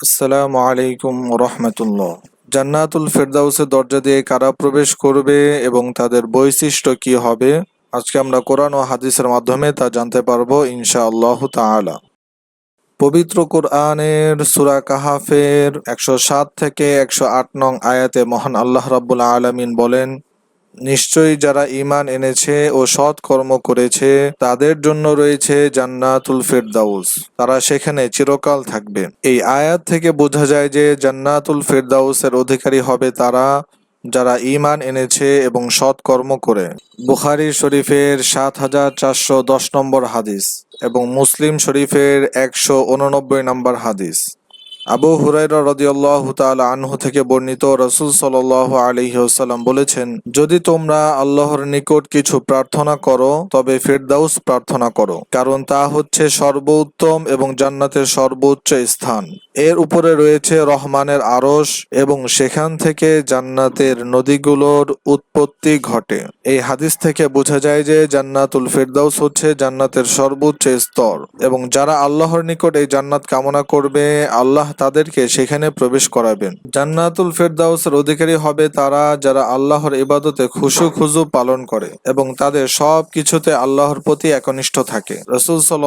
আসসালামু আলাইকুম রহমতুল্লাহ জান্নাতুল ফেরদাউসের দরজা দিয়ে কারা প্রবেশ করবে এবং তাদের বৈশিষ্ট্য কি হবে? আজকে আমরা কোরআন ও হাদিসের মাধ্যমে তা জানতে পারব ইনশাআল্লাহ তাআলা। পবিত্র কোরআনের সুরা কাহাফের একশো সাত থেকে একশো আট নং আয়াতে মহান আল্লাহ রাব্বুল আলামিন বলেন নিশ্চয়ই যারা ঈমান এনেছে ও সৎ কর্ম করেছে, তাদের জন্য রয়েছে জান্নাতুল ফেরদাউস। তারা সেখানে চিরকাল থাকবে। এই আয়াত থেকে বোঝা যায় যে জান্নাতুল ফেরদাউসের অধিকারী হবে তারা যারা ঈমান এনেছে এবং সৎ কর্ম করে। বুখারী শরীফের সাত হাজার চারশো দশ নম্বর হাদিস এবং মুসলিম শরীফের একশো উননব্বই নম্বর হাদিস। আবু হুরাইরা রদিয়াল্লাহু তাআলা আনহু থেকে বর্ণিত রাসূল আলাইহি ওয়াসাল্লাম বলেছেন, যদি তোমরা আল্লাহর নিকট কিছু প্রার্থনা করো, তবে ফেরদাউস প্রার্থনা করো, কারণ তা হচ্ছে সর্বোত্তম এবং জান্নাতের সর্বোচ্চ স্থান। এর উপরে রয়েছে রহমানের আরস এবং সেখান থেকে জান্নাতের নদীগুলোর উৎপত্তি ঘটে। এই হাদিস থেকে বোঝা যায় যে জান্নাতুল ফিরদাউস হচ্ছে জান্নাতের সর্বোচ্চ স্তর এবং যারা আল্লাহর নিকট এই জান্নাত কামনা করবে, আল্লাহ তাদেরকে সেখানে প্রবেশ করাবেন। জান্নাতুল ফেরদাউসের অধিকারী হবে তারা যারা আল্লাহর ইবাদতে খুশু খুজু পালন করে এবং তাদের সব কিছুতে আল্লাহর প্রতি একনিষ্ঠ থাকে। রসুল সাল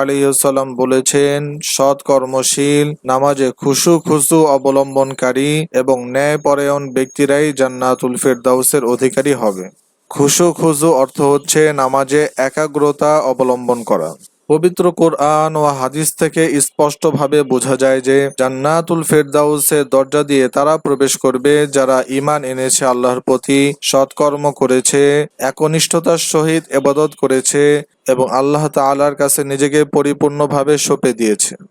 আলিয়াল্লাম বলেছেন সৎ কর্মশীল নামাজে খুশু খুশু অবলম্বনকারী এবং ন্যায়পরায়ণ ব্যক্তিরাই জান্নাতুল ফেরদাউসের অধিকারী হবে। খুশু খুজু অর্থ হচ্ছে নামাজে একাগ্রতা অবলম্বন করা। পবিত্র কোরআন ও হাদিস থেকে স্পষ্টভাবে বোঝা যায় যে জান্নাতুল ফেরদাউসের দরজা দিয়ে তারা প্রবেশ করবে, যারা ইমান এনেছে আল্লাহর প্রতি, সৎকর্ম করেছে, একনিষ্ঠতার সহিত এবাদত করেছে এবং আল্লাহ তাআলার কাছে নিজেকে পরিপূর্ণভাবে সঁপে দিয়েছে।